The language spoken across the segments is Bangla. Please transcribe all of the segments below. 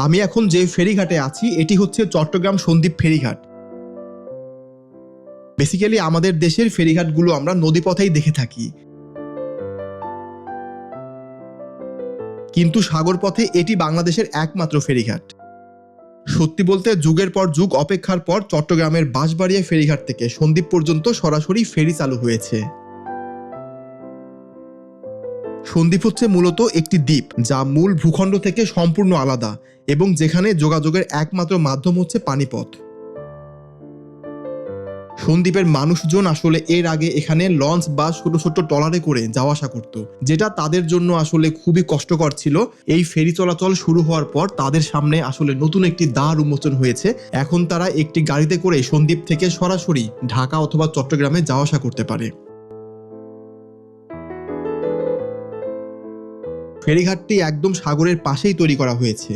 আমি এখন যে ফেরিঘাটে আছি, এটি হচ্ছে চট্টগ্রাম সন্দ্বীপ ফেরিঘাট। বেসিক্যালি আমাদের দেশের ফেরিঘাটগুলো আমরা নদীপথেই দেখে থাকি। কিন্তু সাগর পথে এটি বাংলাদেশের একমাত্র ফেরিঘাট। সত্যি বলতে, যুগের পর যুগ, অপেক্ষার পর চট্টগ্রামের বাঁশবাড়িয়া ফেরিঘাট থেকে সন্দ্বীপ পর্যন্ত সরাসরি ফেরি চালু হয়েছে। সন্দ্বীপ হচ্ছে মূলত একটি দ্বীপ, যা মূল ভূখণ্ড থেকে সম্পূর্ণ আলাদা, এবং যেখানে যোগাযোগের একমাত্র মাধ্যম হচ্ছে পানিপথ। সন্দ্বীপের মানুষজন আসলে এর আগে এখানে লঞ্চ বা ছোট ছোট টলারে করে যাওয়া আসা করত, যেটা তাদের জন্য আসলে খুবই কষ্টকর ছিল। এই ফেরি চলাচল শুরু হওয়ার পর তাদের সামনে আসলে নতুন একটি দ্বার উন্মোচন হয়েছে। এখন তারা একটি গাড়িতে করে সন্দ্বীপ থেকে সরাসরি ঢাকা অথবা চট্টগ্রামে যাওয়া আসা করতে পারে। ফেরিঘাটটি একদম সাগরের পাশেই তৈরি করা হয়েছে।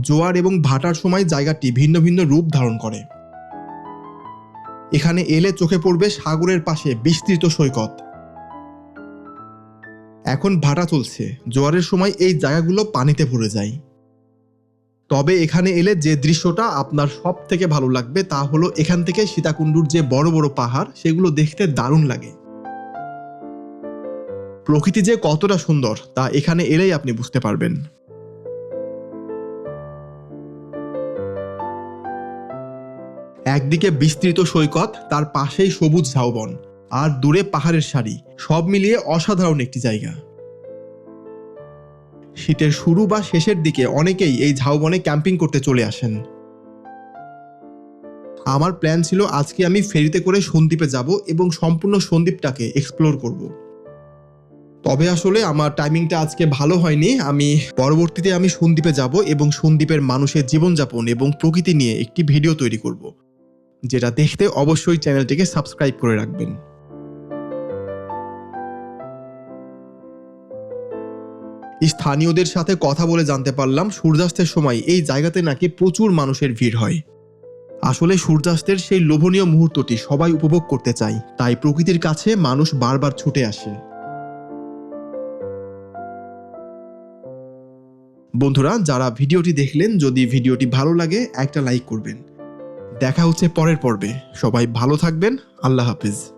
জোয়ার এবং ভাটার সময় জায়গাটি ভিন্ন ভিন্ন রূপ ধারণ করে। এখানে এলে চোখে পড়বে সাগরের পাশে বিস্তৃত সৈকত। এখন ভাটা চলছে। জোয়ারের সময় এই জায়গাগুলো পানিতে ভরে যায়। তবে এখানে এলে যে দৃশ্যটা আপনার সব থেকে ভালো লাগবে তা হলো এখান থেকে সীতাকুণ্ডুর যে বড় বড় পাহাড়, সেগুলো দেখতে দারুণ লাগে। প্রকৃতি যে কতটা সুন্দর, তা এখানে এলেই আপনি বুঝতে পারবেন। একদিকে বিস্তৃত সৈকত, তার পাশেই সবুজ ঝাউবন, আর দূরে পাহাড়ের সারি, সব মিলিয়ে অসাধারণ একটি জায়গা। শীতের শুরু বা শেষের দিকে অনেকেই এই ঝাউবনে ক্যাম্পিং করতে চলে আসেন। আমার প্ল্যান ছিল আজকে আমি ফেরিতে করে সন্দ্বীপে যাব এবং সম্পূর্ণ সন্দ্বীপটাকে এক্সপ্লোর করব। তবে আসলে আমার টাইমিংটা আজকে ভালো হয়নি। আমি পরবর্তীতে আমি সন্দ্বীপে যাব এবং সন্দ্বীপের মানুষের জীবনযাপন এবং প্রকৃতি নিয়ে একটি ভিডিও তৈরি করব, যেটা দেখতে অবশ্যই চ্যানেলটিকে সাবস্ক্রাইব করে রাখবেন। স্থানীয়দের সাথে কথা বলে জানতে পারলাম, সূর্যাস্তের সময় এই জায়গাতে নাকি প্রচুর মানুষের ভিড় হয়। আসলে সূর্যাস্তের সেই লোভনীয় মুহূর্তটি সবাই উপভোগ করতে চায়, তাই প্রকৃতির কাছে মানুষ বারবার ছুটে আসে। বন্ধুরা, যারা ভিডিওটি দেখলেন, যদি ভিডিওটি ভালো লাগে, একটা লাইক করবেন। দেখা হচ্ছে পরের পর্বে। সবাই ভালো থাকবেন। আল্লাহ হাফিজ।